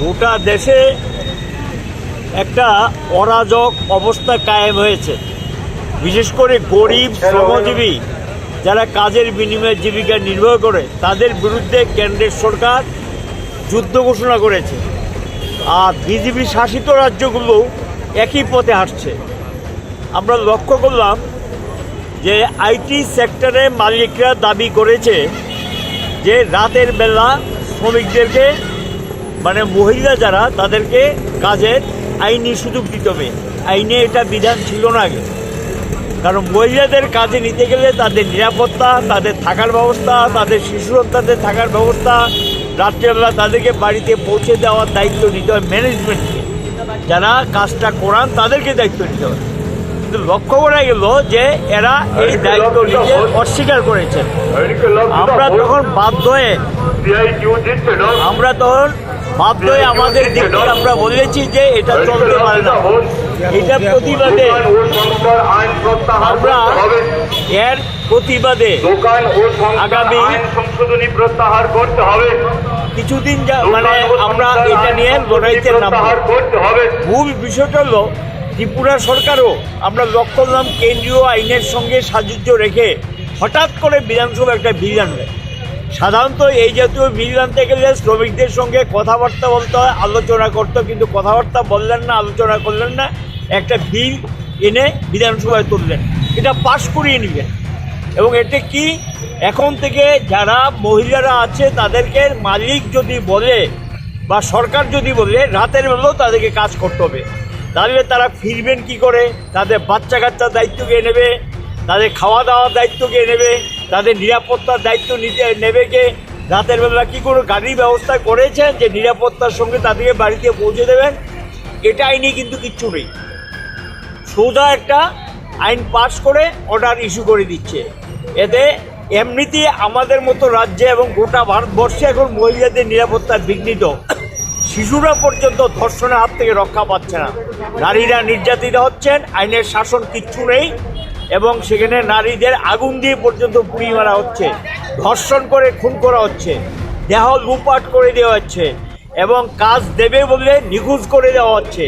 গোটা দেশে একটা অরাজক অবস্থা কায়েম হয়েছে। বিশেষ করে গরিব শ্রমজীবী যারা কাজের বিনিময়ে জীবিকা নির্বাহ করে তাদের বিরুদ্ধে কেন্দ্রের সরকার যুদ্ধ ঘোষণা করেছে। আর বিজেপি শাসিত রাজ্যগুলো একই পথে হাঁটছে। আমরা লক্ষ্য করলাম যে আইটি সেক্টরে মালিকরা দাবি করেছে যে রাতের বেলা শ্রমিকদেরকে মানে মহিলা যারা তাদেরকে কাজের আইনি সুযোগ দিতে হবে। আইনে এটা বিধান ছিল না আগে। কারণ মহিলাদের কাজে নিতে গেলে তাদের নিরাপত্তা তাদের থাকার ব্যবস্থা তাদের শিশু সন্তানদের থাকার ব্যবস্থা রাত্রেবেলা তাদেরকে বাড়িতে পৌঁছে দেওয়ার দায়িত্ব নিতে হয় ম্যানেজমেন্টকে যারা কাজটা করান তাদেরকে দায়িত্ব নিতে হবে কিন্তু লক্ষ্য করা গেল যে এরা এই দায়িত্ব নিতে অস্বীকার করেছেন। আমরা তখন বাধ্য হয়ে আমরা তখন হয়ে আমাদের দিক আমরা বলেছি যে এটা চলতে পারে না। এটার প্রতিবাদে আমরা এর প্রতিবাদে আগামী সংশোধনী প্রত্যাহার করতে হবে কিছুদিন যা- মানে আমরা এটা নিয়ে লড়াইতে হবে মূল বিষয়টা হলো ত্রিপুরা সরকারও আমরা লক্ষ্য করলাম কেন্দ্রীয় আইনের সঙ্গে সাযুজ্য রেখে হঠাৎ করে বিধানসভা একটা বিল আনবে। সাধারণত এই জাতীয় বিল আনতে গেলে শ্রমিকদের সঙ্গে কথাবার্তা বলতে হয়, আলোচনা করতে, কিন্তু কথাবার্তা বললেন না, আলোচনা করলেন না। একটা বিল এনে বিধানসভায় তুললেন। এটা পাশ করিয়ে নেবেন এবং এতে কি? এখন থেকে যারা মহিলারা আছে, তাদেরকে মালিক যদি বলে বা সরকার যদি বলে, রাতের বেলাও তাদেরকে কাজ করতে হবে। তাহলে তারা ফিরবেন কি করে? তাদের বাচ্চা কাচ্চার দায়িত্ব কে নেবে? তাদের খাওয়া দাওয়ার দায়িত্ব কে নেবে? তাদের নিরাপত্তার দায়িত্ব নিতে নেবে কে? রাতের বেলা কী করে গাড়ির ব্যবস্থা করেছেন যে নিরাপত্তার সঙ্গে তাদেরকে বাড়িতে পৌঁছে দেবেন? এটা আইনে কিন্তু কিচ্ছু নেই। সোজা একটা আইন পাশ করে অর্ডার ইস্যু করে দিচ্ছে। এতে এমনিতে আমাদের মতো রাজ্যে এবং গোটা ভারতবর্ষে এখন মহিলাদের নিরাপত্তা বিঘ্নিত। শিশুরা পর্যন্ত ধর্ষণের হাত থেকে রক্ষা পাচ্ছে না। নারীরা নির্যাতিত হচ্ছেন, আইনের শাসন কিচ্ছু নেই। এবং সেখানে নারীদের আগুন দিয়ে পর্যন্ত পুড়ি মারা হচ্ছে। ধর্ষণ করে, খুন করা হচ্ছে। দেহ লুপাট করে দেওয়া হচ্ছে এবং কাজ দেবে বলে নিখোঁজ করে দেওয়া হচ্ছে।